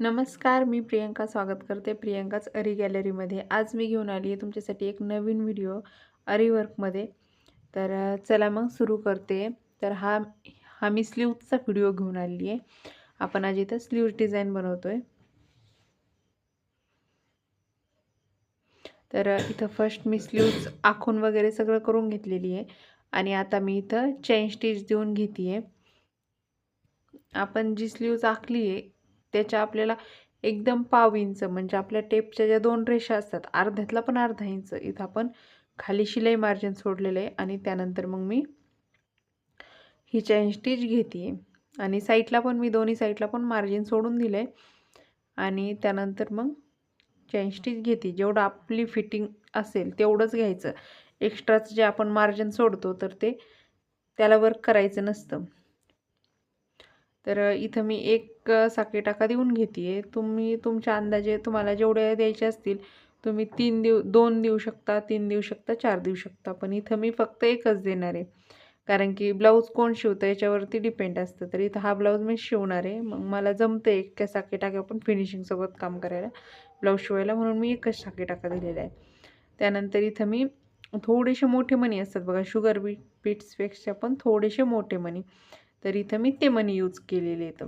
नमस्कार मी प्रियंका स्वागत करते प्रियंकाच अरी गॅलरीमध्ये. आज मी घेऊन आली आहे तुमच्यासाठी एक नवीन व्हिडिओ अरी वर्कमध्ये. तर चला मग सुरू करते. तर हा हा मी स्लीवचा व्हिडिओ घेऊन आली आहे. आपण आज इथं स्लीव डिझाईन बनवतो आहे तर इथं फर्स्ट मी स्लीव्ज आखून वगैरे सगळं करून घेतलेली आहे. आणि आता मी इथं चेन स्टिच देऊन घेते आहे आपण जी स्लीव्ज आखली आहे त्याच्या आपल्याला एकदम पाव इंच म्हणजे आपल्या टेपच्या ज्या दोन रेषा असतात अर्ध्यातला पण अर्धा इंच इथं आपण खाली शिलाई मार्जिन सोडलेलं आहे आणि त्यानंतर मग मी ही चैन स्टिच घेते आणि साईडला पण मी दोन्ही साईडला पण मार्जिन सोडून दिलं आहे आणि त्यानंतर मग चैन स्टिच घेते जेवढं आपली फिटिंग असेल तेवढंच घ्यायचं. एक्स्ट्राचं जे आपण मार्जिन सोडतो तर ते त्याला वर्क करायचं नसतं. तर इथं मी एक साखळी टाका देऊन घेते आहे तुम्ही तुमच्या अंदाजे तुम्हाला जेवढे द्यायचे असतील तुम्ही तीन देऊ दोन देऊ शकता तीन देऊ शकता चार देऊ शकता. पण इथं मी फक्त एकच देणार आहे. कारण की ब्लाऊज कोण शिवतं याच्यावरती डिपेंड असतं. तर इथं हा ब्लाऊज मी शिवणार आहे. मग मला जमतं एक साखळी टाक्या पण फिनिशिंगसोबत काम करायला. ब्लाऊज शिवायला म्हणून मी एकच साखळी टाका दिलेला आहे. त्यानंतर इथं मी थोडेसे मोठे मणी असतात बघा. शुगर बीट बीट्सपेक्षा पण थोडेसे मोठे मणी. तर इथं मी ते मनी यूज केलेले आहेत.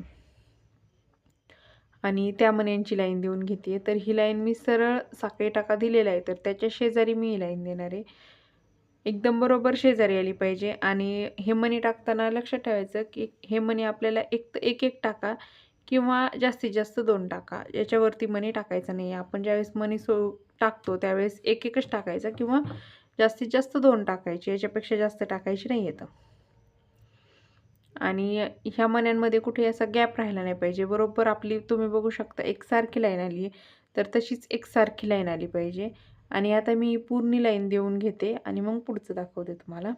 आणि त्या मण्यांची लाईन देऊन घेते तर ही लाईन मी सरळ साखळी टाका दिलेला आहे तर त्याच्या शेजारी मी ही लाईन देणार आहे. एकदम बरोबर शेजारी आली पाहिजे. आणि हे मनी टाकताना लक्षात ठेवायचं की हे मनी आपल्याला एक तर एक एक टाका किंवा जास्तीत जास्त दोन टाका. याच्यावरती मनी टाकायचं नाही. आपण ज्यावेळेस मनी सो टाकतो त्यावेळेस एक एकच टाकायचा किंवा जास्तीत जास्त दोन टाकायचे. याच्यापेक्षा जास्त टाकायची नाही येतं. आणि ह्या मण्यांमध्ये कुठे असा गॅप राहिला नाही पाहिजे. बरोबर आपली तुम्ही बघू शकता एकसारखी लाईन आली आहे. तर तशीच एकसारखी लाईन आली पाहिजे. आणि आता मी पूर्ण लाईन देऊन घेते आणि मग पुढचं दाखवते तुम्हाला.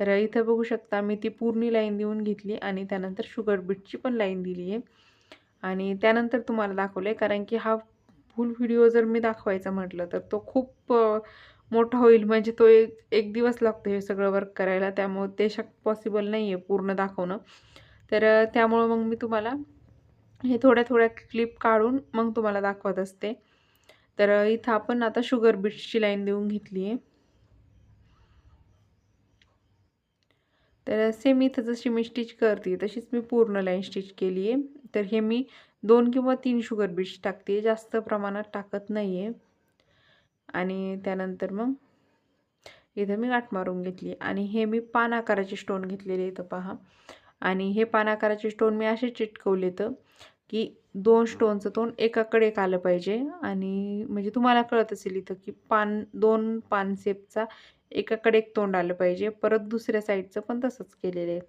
तर इथं बघू शकता मी ती पूर्ण लाईन देऊन घेतली आणि त्यानंतर शुगर बीटची पण लाईन दिली आहे. आणि त्यानंतर तुम्हाला दाखवलं आहे कारण की हा फुल व्हिडिओ जर मी दाखवायचा म्हटलं तर तो खूप मोठा होईल. म्हणजे तो एक एक दिवस लागतो हे सगळं वर्क करायला. त्यामुळं ते शक पॉसिबल नाही आहे पूर्ण दाखवणं. तर त्यामुळं मग मी तुम्हाला हे थोड्या थोड्या क्लिप काढून मग तुम्हाला दाखवत असते. तर इथं आपण आता शुगर बीट्सची लाईन देऊन घेतली आहे. तर सेम इथं जशी मी स्टिच करते तशीच मी पूर्ण लाईन स्टिच केली आहे तर हे मी दोन किंवा तीन शुगर बीट्स टाकते. जास्त प्रमाणात टाकत नाही आहे आणि त्यानंतर मग इथं मी गाठ मारून घेतली आणि हे मी पान आकाराचे स्टोन घेतलेले इथं पहा. आणि हे पान आकाराचे स्टोन मी असे चिटकवले तर की दोन स्टोनचं तोंड एकाकडे एक आलं पाहिजे. आणि म्हणजे तुम्हाला कळत असेल इथं की पान दोन पान सेपचा एकाकडे एक तोंड आलं पाहिजे. परत दुसऱ्या साईडचं पण तसंच केलेलं आहे.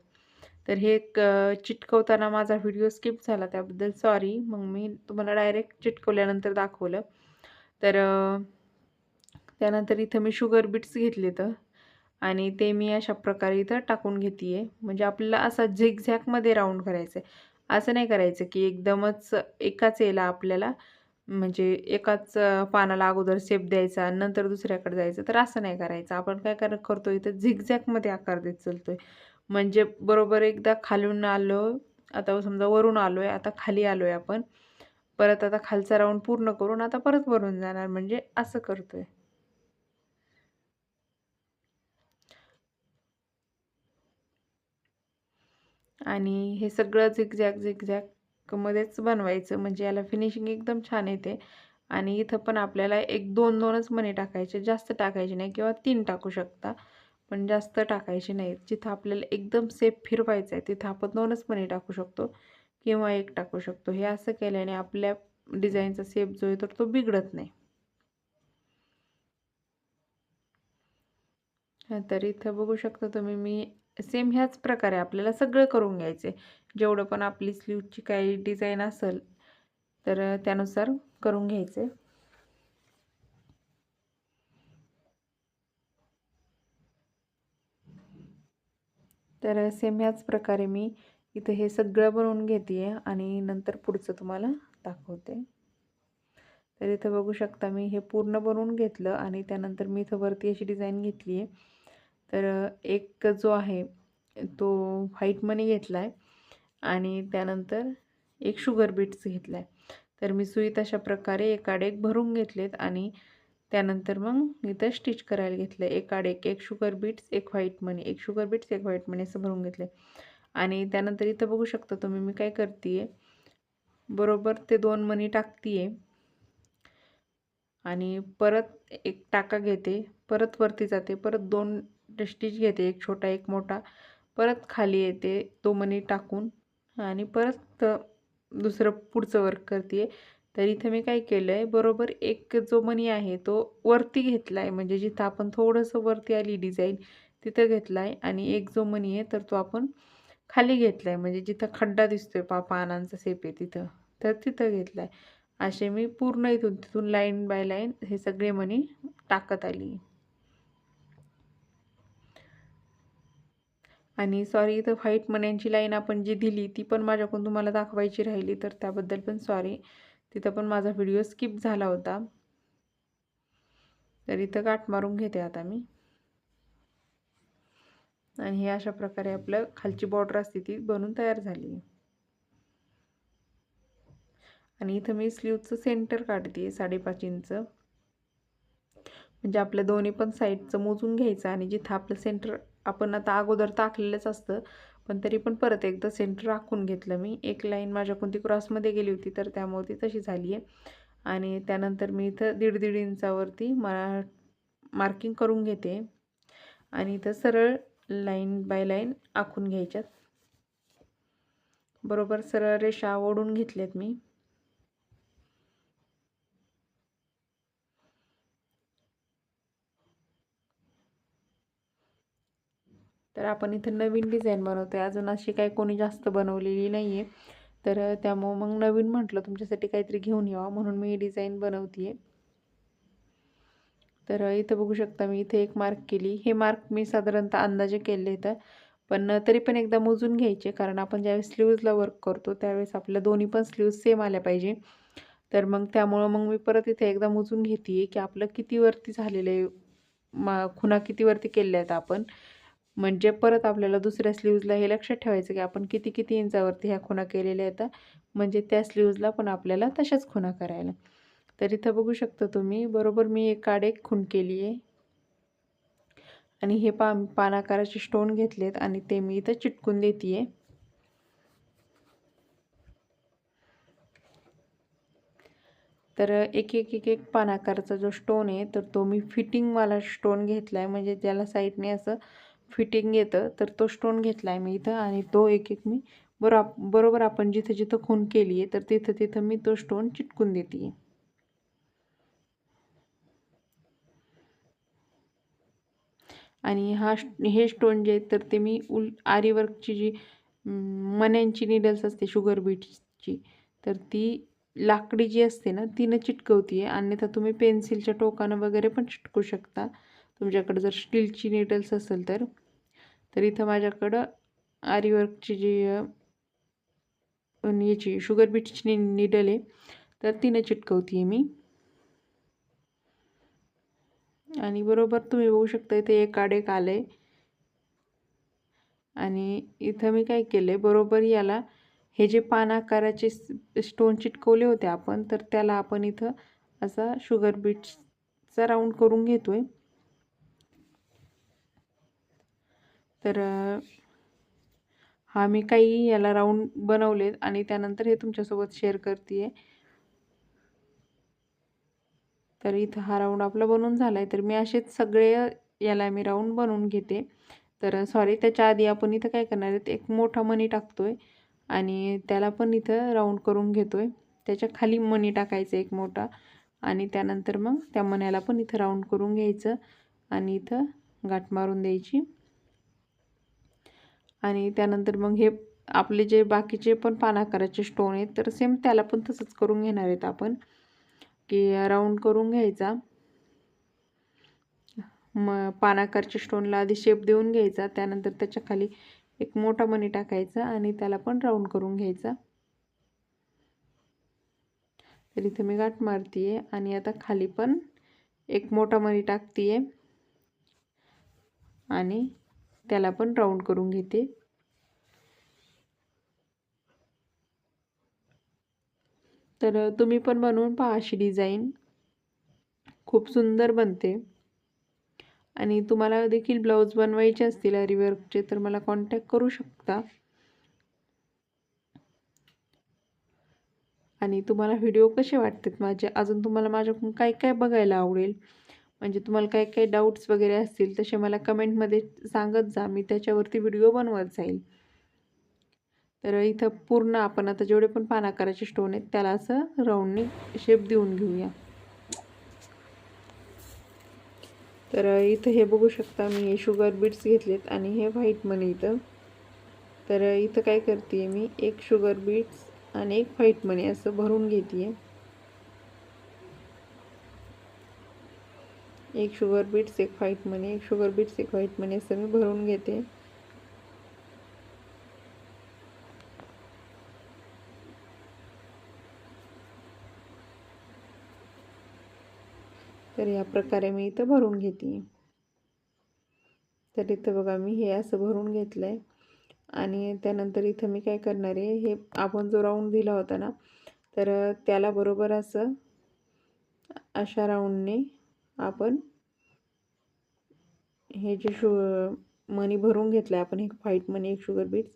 तर हे क चिटकवताना माझा व्हिडिओ स्किप झाला त्याबद्दल सॉरी मग मी तुम्हाला डायरेक्ट चिटकवल्यानंतर दाखवलं. तर त्यानंतर इथं मी शुगर बीट्स घेतले तर. आणि ते मी अशा प्रकारे इथं टाकून घेते आहे म्हणजे आपल्याला असा झिगझॅकमध्ये राऊंड करायचं आहे असं नाही करायचं की एकदमच एकाच याला आपल्याला म्हणजे एकाच पानाला अगोदर सेप द्यायचा नंतर दुसऱ्याकडे जायचं. तर असं नाही करायचं. आपण काय कर करतो इथं झिगझॅकमध्ये आकार देत चालतो आहे म्हणजे बरोबर एकदा खालून आलो आता समजा वरून आलो आहे आता खाली आलो आहे आपण. परत आता खालचा राऊंड पूर्ण करून आता परत वरून जाणार. म्हणजे असं करतो आहे आणि हे सगळं झिकझॅक झिकझॅकमध्येच बनवायचं. म्हणजे याला फिनिशिंग एकदम छान येते. आणि इथं पण आपल्याला एक दोन दोनच मणी टाकायचे. जास्त टाकायचे नाही किंवा तीन टाकू शकता. पण जास्त टाकायचे नाहीत. जिथं आपल्याला एकदम सेफ फिरवायचं आहे तिथं आपण दोनच मणी टाकू शकतो किंवा एक टाकू शकतो. हे असं केल्याने आपल्या डिझाईनचा सेप जो आहे तर तो बिघडत नाही. तर इथं बघू शकता तुम्ही मी सेम ह्याच प्रकारे आपल्याला सगळं करून घ्यायचे. जेवढं पण आपली स्लीवची काही डिझाईन असेल तर त्यानुसार करून घ्यायचे. तर सेम ह्याच प्रकारे मी इथं हे सगळं बनवून घेते आणि नंतर पुढचं तुम्हाला दाखवते. तर इथं बघू शकता मी हे पूर्ण बनवून घेतलं आणि त्यानंतर मी इथं वरती अशी डिझाईन घेतली आहे तर एक जो आहे तो व्हाईट मनी घेतला आहे आणि त्यानंतर एक शुगर बीट्स घेतला आहे तर मी सुई तशा प्रकारे एकाड एक भरून घेतलेत आणि त्यानंतर मग इथं स्टिच करायला घेतलं एकाड एक एक शुगर बीट्स एक व्हाईट मनी एक शुगर बीट्स एक व्हाईट मनी असं भरून घेतलं आणि त्यानंतर इथं बघू शकता तुम्ही मी काय करते आहे बरोबर ते दोन मनी टाकते आहे आणि परत एक टाका घेते. परत वरती जाते. परत दोन स्टिच घेते एक छोटा एक मोठा. परत खाली येते तो मनी टाकून. आणि परत दुसरं पुढचं वर्क करते तर इथं मी काय केलं आहे बरोबर एक जो मनी आहे तो वरती घेतला आहे म्हणजे जिथं आपण थोडंसं वरती आली डिझाईन तिथं घेतला आहे आणि एक जो मनी आहे तर तो आपण खाली घेतला आहे म्हणजे जिथं खड्डा दिसतो आहे पा पानांचा सेप आहे तिथं तर तिथं घेतला आहे असे मी पूर्ण इथून तिथून लाईन बाय लाईन हे सगळे मनी टाकत आली. आणि सॉरी इथं व्हाईट मण्यांची लाईन आपण जी दिली ती पण माझ्याकडून तुम्हाला दाखवायची राहिली तर त्याबद्दल पण सॉरी तिथं पण माझा व्हिडिओ स्किप झाला होता. तर इथं गाठ मारून घेते आता मी. आणि हे अशा प्रकारे आपलं खालची बॉर्डर असते ती बनून तयार झाली. आणि इथं मी स्लीवचं सेंटर काढते साडेपाच इंच म्हणजे आपल्या दोन्ही पण साईडचं मोजून घ्यायचं आणि जिथं आपलं सेंटर आपण आता अगोदर टाकलेलंच असतं पण तरी पण परत एकदा सेंटर राखून घेतलं मी. एक लाईन माझ्या कोणती क्रॉसमध्ये गेली होती तर त्यामुळे ती तशी झाली आहे आणि त्यानंतर मी इथं दीड दीड इंचावरती मा मार्किंग करून घेते. आणि इथं सरळ लाईन बाय लाईन आखून घ्यायच्यात. बरोबर सरळ रेषा ओढून घेतल्यात मी. तर आपण इथं नवीन डिझाईन बनवतो आहे अजून अशी काही कोणी जास्त बनवलेली नाही आहे तर त्यामुळं मग नवीन म्हटलं तुमच्यासाठी काहीतरी घेऊन यावा म्हणून मी ही डिझाईन बनवते आहे तर इथं बघू शकता मी इथे एक मार्क केली. हे मार्क मी साधारणतः अंदाजे केले इथं. पण तरी पण एकदा मोजून घ्यायचे कारण आपण ज्यावेळेस स्लीव्जला वर्क करतो त्यावेळेस आपल्या दोन्ही पण स्लीव्ज सेम आल्या पाहिजे. तर मग त्यामुळं मग मी परत इथे एकदा मोजून घेते की आपलं कितीवरती झालेलं आहे मा खुणा कितीवरती केल्या आहेत आपण. म्हणजे परत आपल्याला दुसऱ्या स्लीव्जला हे लक्षात ठेवायचं की आपण किती किती इंचावरती ह्या खुणा केलेल्या आहेत. म्हणजे त्या स्लीव्जला पण आपल्याला तशाच खुणा करायला. तर इथं बघू शकता तुम्ही बरोबर मी एक एक खूण केली आहे. आणि हे पा पानाकाराचे स्टोन घेतलेत आणि ते मी इथं चिटकून देते आहे तर एक एक एक एक पानाकाराचा जो स्टोन आहे तर तो मी फिटिंगवाला स्टोन घेतला आहे म्हणजे त्याला साईडने असं फिटिंग येतं तर तो स्टोन घेतला आहे मी इथं आणि तो एक एक मी बरो बरोबर आपण जिथं जिथं खून केली आहे तर तिथं तिथं मी तो स्टोन चिटकून देते आणि हा हे स्टोन जे आहेत तर ते मी उल आरीवर्कची जी मण्यांची निडल्स असते शुगर बीटची तर ती लाकडी जी असते ना तिनं चिटकवती आहे अन्यथा तुम्ही पेन्सिलच्या टोकानं वगैरे पण चिटकू शकता. तुमच्याकडे जर स्टीलची निडल्स असेल तर तर इथं माझ्याकडं आरीवर्कची जी याची शुगर बीटची निडल आहे तर तिनं चिटकवती आहे मी. आणि बरोबर तुम्ही बघू शकता इथे एक आड एक आलं आहे आणि इथं मी काय केलं आहे बरोबर याला हे जे पान आकाराचे स्टोन चिटकवले होते आपण तर त्याला आपण इथं असा शुगर बीट्सचा राऊंड करून घेतो आहे तर हा मी काही याला राऊंड बनवलेत आणि त्यानंतर हे तुमच्यासोबत शेअर करते आहे तर इथं हा राऊंड आपला बनवून झाला आहे तर मी असेच सगळे याला मी राऊंड बनवून घेते. तर सॉरी त्याच्या आधी आपण इथं काय करणार आहेत एक मोठा मनी टाकतो आहे आणि त्याला पण इथं राऊंड करून घेतो आहे त्याच्याखाली मनी टाकायचं एक मोठा आणि त्यानंतर मग त्या मण्याला पण इथं राऊंड करून घ्यायचं आणि इथं गाठ मारून द्यायची. आणि त्यानंतर मग हे आपले जे बाकीचे पण पानाकाराचे स्टोन आहेत तर सेम त्याला पण तसंच करून घेणार आहेत आपण. की राऊंड करून घ्यायचा. म पानाकारच्या स्टोनला आधी शेप देऊन घ्यायचा. त्यानंतर त्याच्याखाली एक मोठा मणी टाकायचा आणि त्याला पण राऊंड करून घ्यायचा. तर इथे मी गाठ मारते आहे आणि आता खाली पण एक मोठा मणी टाकते आहे आणि त्याला पण राऊंड करून घेते. तर तुम्ही पण बनवून पहा अशी डिझाईन खूप सुंदर बनते. आणि तुम्हाला देखील ब्लाऊज बनवायचे असतील अरीवर्कचे तर मला कॉन्टॅक्ट करू शकता. आणि तुम्हाला व्हिडिओ कसे वाटतात माझे? अजून तुम्हाला माझ्याकडून काय काय बघायला आवडेल? म्हणजे तुम्हाला काय काय डाऊट्स वगैरे असतील तसे मला कमेंटमध्ये सांगत जा. मी त्याच्यावरती व्हिडिओ बनवत जाईल. तर इथं पूर्ण आपण आता जेवढे पण पानाकाराचे स्टोन आहेत त्याला असं राऊंडने शेप देऊन घेऊया. तर इथं हे बघू शकता मी हे शुगर बीट्स घेतलेत आणि हे व्हाईट मनी इथं. तर इथं काय करते मी एक शुगर बीट्स आणि एक व्हाईट मनी असं भरून घेते एक शुगर बीट्स एक व्हाईट मनी एक शुगर बीट्स एक व्हाईट मनी असं मी भरून घेते. तर या प्रकारे मी इथं भरून घेते. तर इथं बघा मी हे असं भरून घेतलं आहे आणि त्यानंतर इथं मी काय करणार आहे हे आपण जो राऊंड दिला होता ना तर त्याला बरोबर असं अशा राऊंडने आपण हे जे शु मनी भरून घेतलं आहे आपण एक व्हाईट मनी एक शुगर बीट्स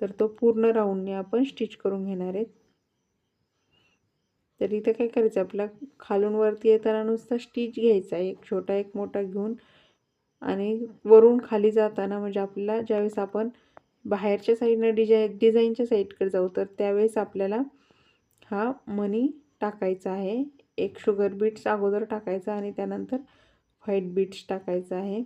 तर तो पूर्ण राऊंडने आपण स्टिच करून घेणार आहेत. तर इथं काय करायचं आपला खालून वरती येताना नुसता स्टिच घ्यायचा एक छोटा एक मोठा घेऊन. आणि वरून खाली जाताना म्हणजे आपल्याला ज्यावेळेस आपण बाहेरच्या साईडनं डिझाय डिझाईनच्या साईडकडे जाऊ तर त्यावेळेस आपल्याला हा मनी टाकायचा आहे. एक शुगर बीट्स अगोदर टाकायचा आणि त्यानंतर व्हाईट बीट्स टाकायचा आहे.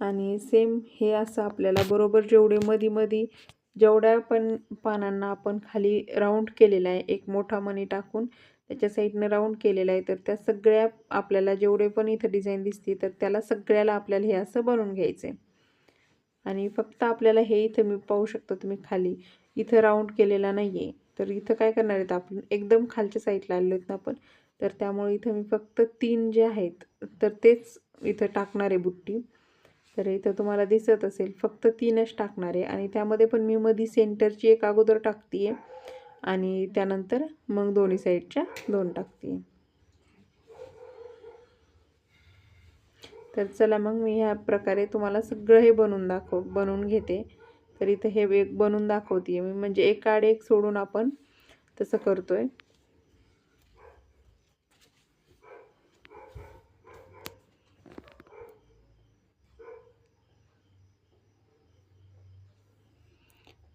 आणि सेम हे असं आपल्याला बरोबर जेवढे मधी मधी जेवढ्या पण पानांना आपण खाली राऊंड केलेला आहे एक मोठा मणी टाकून त्याच्या साईडनं राऊंड केलेला आहे. तर त्या सगळ्या आपल्याला जेवढे पण इथं डिझाईन दिसते तर त्याला सगळ्याला आपल्याला हे असं बनवून घ्यायचं आहे आणि फक्त आपल्याला हे इथं मी पाहू शकतो तुम्ही खाली. इथं राऊंड केलेला नाही आहे तर इथं काय करणार आहेत आपण? एकदम खालच्या साईडला आलो आहेत ना आपण. तर त्यामुळे इथं मी फक्त तीन जे आहेत तर तेच इथं टाकणार आहे बुट्टी. तर इथं तुम्हाला दिसत असेल फक्त तीनच टाकणार आहे. आणि त्यामध्ये पण मी मधी सेंटरची एक अगोदर टाकते आहे आणि त्यानंतर मग दोन्ही साईडच्या दोन टाकते. तर चला मग मी ह्या प्रकारे तुम्हाला सगळं हे बनवून दाखव बनवून घेते. तर इथं हे एक बनवून दाखवते मी. म्हणजे एक आड एक सोडून आपण तसं करतो आहे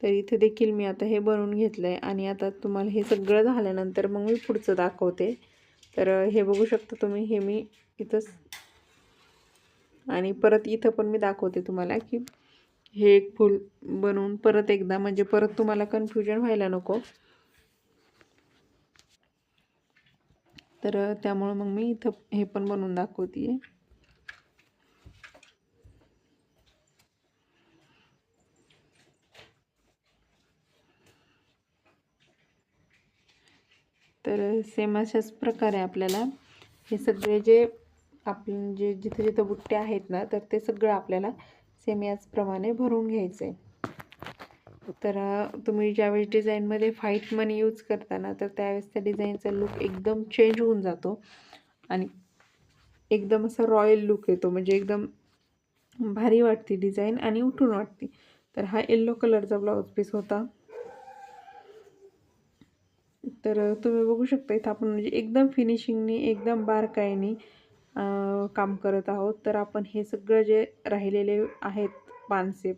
तर इथे देखील मी आता हे बनवून घेतलं आहे आणि आता तुम्हाला हे सगळं झाल्यानंतर मग मी पुढचं दाखवते. तर हे बघू शकता तुम्ही हे मी इथंच आणि परत इथं पण मी दाखवते तुम्हाला की हे एक फूल बनवून परत एकदा म्हणजे परत तुम्हाला कन्फ्युजन व्हायला नको. तर त्यामुळं मग मी इथं हे पण बनवून दाखवते तर सेम अशाच प्रकारे आपल्याला हे सगळे जे आपण जे जिथे जिथं बुट्टे आहेत ना तर ते सगळं आपल्याला सेम याचप्रमाणे भरून घ्यायचं आहे तर तुम्ही ज्यावेळेस डिझाईनमध्ये फाईट मनी यूज करता ना तर त्यावेळेस त्या डिझाईनचा लुक एकदम चेंज होऊन जातो. आणि एकदम असा रॉयल लुक येतो म्हणजे एकदम भारी वाटते डिझाईन आणि उठून वाटते. तर हा येल्लो कलरचा ब्लाऊज पीस होता. तर तुम्ही बघू शकता इथं आपण म्हणजे एकदम फिनिशिंगनी एकदम बारकाईनी काम करत आहोत. तर आपण हे सगळं जे राहिलेले आहेत पानसेप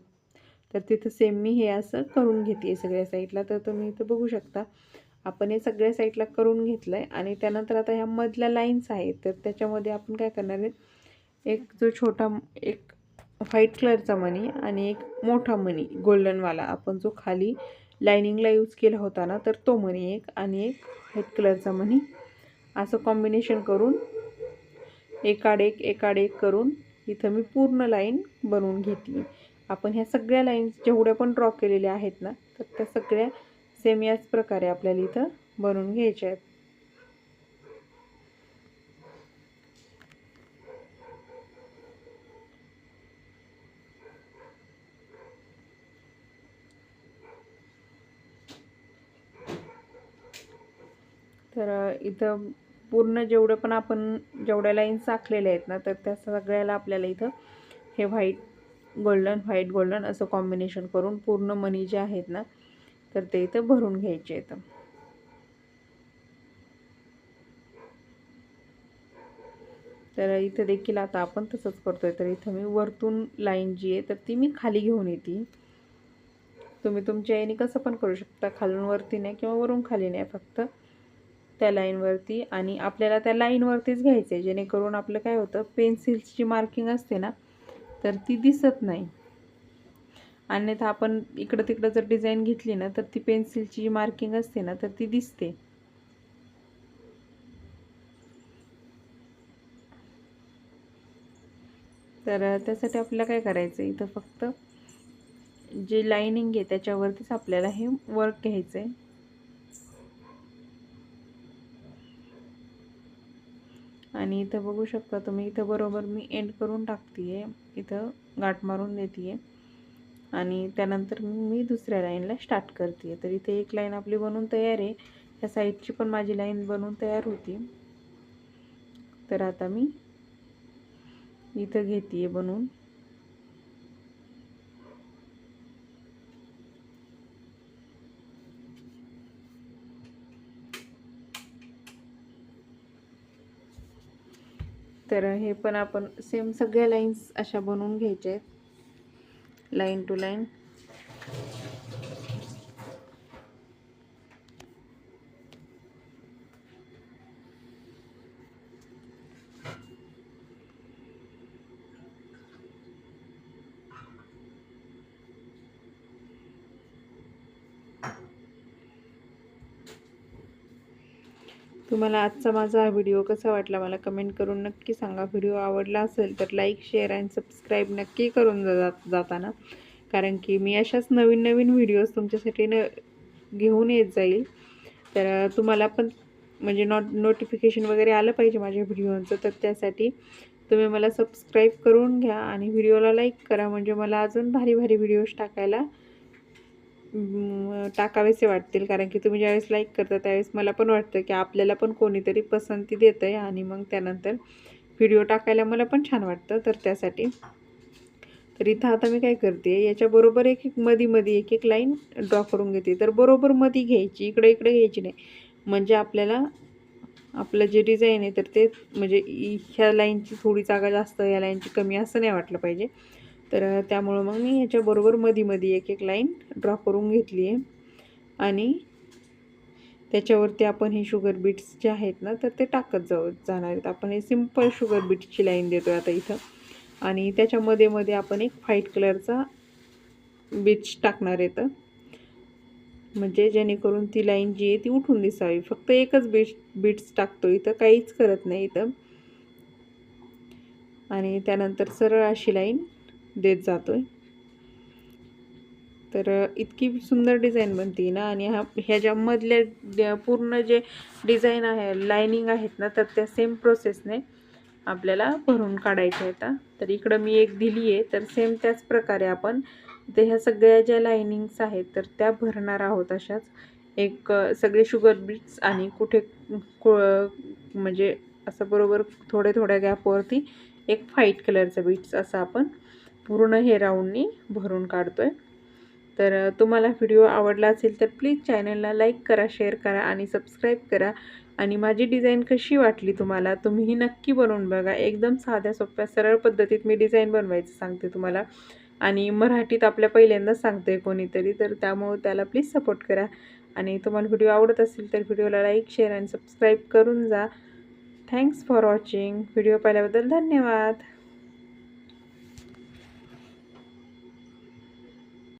तर तिथं सेम मी हे असं करून घेते सगळ्या साईडला तर तुम्ही इथं बघू शकता आपण हे सगळ्या साईडला करून घेतलं आहे आणि त्यानंतर आता ह्या मधल्या लाईन्स आहेत तर त्याच्यामध्ये आपण काय करणार आहे एक जो छोटा एक व्हाईट कलरचा मनी आणि एक मोठा मनी गोल्डनवाला आपण जो खाली लायनिंगला यूज केला होता ना तर तो मनी एक आणि एक व्हाईट कलरचा मनी असं कॉम्बिनेशन करून एकाड एक एकाड एक करून इथं मी पूर्ण लाईन बनवून घेतली. आपण ह्या सगळ्या लाईन्स जेवढ्या पण ड्रॉ केलेल्या आहेत ना तर त्या सगळ्या सेम याच प्रकारे आपल्याला इथं बनवून घ्यायच्या आहेत. तर इथं पूर्ण जेवढं पण आपण जेवढ्या लाईन्स आखलेल्या आहेत ना तर त्या सगळ्याला आपल्याला इथं हे व्हाईट गोल्डन व्हाईट गोल्डन असं कॉम्बिनेशन करून पूर्ण मनी जे आहेत ना तर ते इथं भरून घ्यायचे आहेत. तर इथं देखील आता आपण तसंच करतोय. तर इथं मी वरतून लाईन जी आहे तर ती मी खाली घेऊन येते. तुम्ही तुमच्या याने कसं पण करू शकता. खालून वरती नाही किंवा वरून खाली नाही फक्त त्या लाईनवरती आणि आपल्याला त्या लाईनवरतीच घ्यायचं आहे जेणेकरून आपलं काय होतं पेन्सिल्सची मार्किंग असते ना तर ती दिसत नाही. अन्यथा आपण इकडं तिकडं जर डिझाईन घेतली ना तर ती पेन्सिलची जी मार्किंग असते ना तर ती दिसते. तर त्यासाठी आपल्याला काय करायचं इथं फक्त जे लाईनिंग आहे त्याच्यावरतीच आपल्याला हे वर्क घ्यायचं आहे आणि इथं बघू शकता तुम्ही इथं बरोबर मी एंड करून टाकते आहे इथं गाठ मारून देते आहे आणि त्यानंतर मी दुसऱ्या लाईनला स्टार्ट करते आहे तर इथे एक लाईन आपली बनवून तयार आहे. या साईडची पण माझी लाईन बनवून तयार होती. तर आता मी इथं घेते आहे बनवून तर हे पण आपण सेम सगळ्या लाईन्स अशा बनवून घ्यायच्या आहेत. लाईन टू लाईन तुम्हाला आजचा माझा हा व्हिडिओ कसा वाटला मला कमेंट करून नक्की सांगा. व्हिडिओ आवडला असेल तर लाईक शेअर अँड सबस्क्राईब नक्की करून जा जाताना. कारण की मी अशाच नवीन नवीन व्हिडिओज तुमच्यासाठी न घेऊन येत जाईल. तर तुम्हाला पण म्हणजे नॉट नोटिफिकेशन वगैरे आलं पाहिजे माझ्या व्हिडिओचं तर त्यासाठी तुम्ही मला सबस्क्राईब करून घ्या आणि व्हिडिओला लाईक करा. म्हणजे मला अजून भारी भारी व्हिडिओज टाकायला टाकावेसे वाटतील. कारण की तुम्ही ज्यावेळेस लाईक करता त्यावेळेस मला पण वाटतं की आपल्याला पण कोणीतरी पसंती देतं आहे आणि मग त्यानंतर व्हिडिओ टाकायला मला पण छान वाटतं. तर त्यासाठी. तर इथं आता मी काय करते याच्याबरोबर एक एक मधी मधी एक एक लाईन ड्रॉ करून घेते. तर बरोबर मधी घ्यायची इकडे इकडे घ्यायची नाही. म्हणजे आपल्याला आपलं जे डिझाईन आहे तर ते म्हणजे ह्या लाईनची थोडी जागा जास्त या लाईनची कमी असं नाही वाटलं पाहिजे. तर त्यामुळं मग मी ह्याच्याबरोबर मधी मधी एक एक लाईन ड्रॉ करून घेतली आहे. आणि त्याच्यावरती आपण हे शुगर बीट्स जे आहेत ना तर ते टाकत जाऊ जाणार आहेत. आपण हे सिंपल शुगर बीट्सची लाईन देतो आता इथं. आणि त्याच्यामध्ये मध्ये आपण एक व्हाईट कलरचा बीट्स टाकणार येतं म्हणजे जेणेकरून ती लाईन जी आहे ती उठून दिसावी. फक्त एकच बीट्स बीट्स टाकतो इथं काहीच करत नाही इथं. आणि त्यानंतर सरळ अशी लाईन देत जातो आहे तर इतकी सुंदर डिझाईन बनते ना आणि हा ह्या ज्यामधल्या पूर्ण जे डिझाईन आहे लाईनिंग आहेत ना तर त्या सेम प्रोसेसने आपल्याला भरून काढायच्या आहेत तर इकडं मी एक दिली आहे तर सेम त्याच प्रकारे आपण ते ह्या सगळ्या ज्या लाईनिंग्स आहेत तर त्या भरणार आहोत अशाच. एक सगळे शुगर बीट्स आणि कुठे म्हणजे असं बरोबर थोड्या थोड्या गॅपवरती एक व्हाईट कलरचं बीट्स असं आपण पूर्ण हे राऊंडनी भरून काढतो आहे तर तुम्हाला व्हिडिओ आवडला असेल तर प्लीज चॅनलला लाईक करा शेअर करा आणि सबस्क्राईब करा. आणि माझी डिझाईन कशी वाटली तुम्हाला तुम्हीही नक्की बनवून बघा. एकदम साध्या सोप्या सरळ पद्धतीत मी डिझाईन बनवायचं सांगते तुम्हाला. आणि मराठीत आपल्या पहिल्यांदाच सांगते कोणीतरी तर त्यामुळं त्याला प्लीज सपोर्ट करा. आणि तुम्हाला व्हिडिओ आवडत असेल तर व्हिडिओला लाईक शेअर आणि सबस्क्राईब करून जा. Thanks for watching. व्हिडिओ पाहिल्याबद्दल धन्यवाद.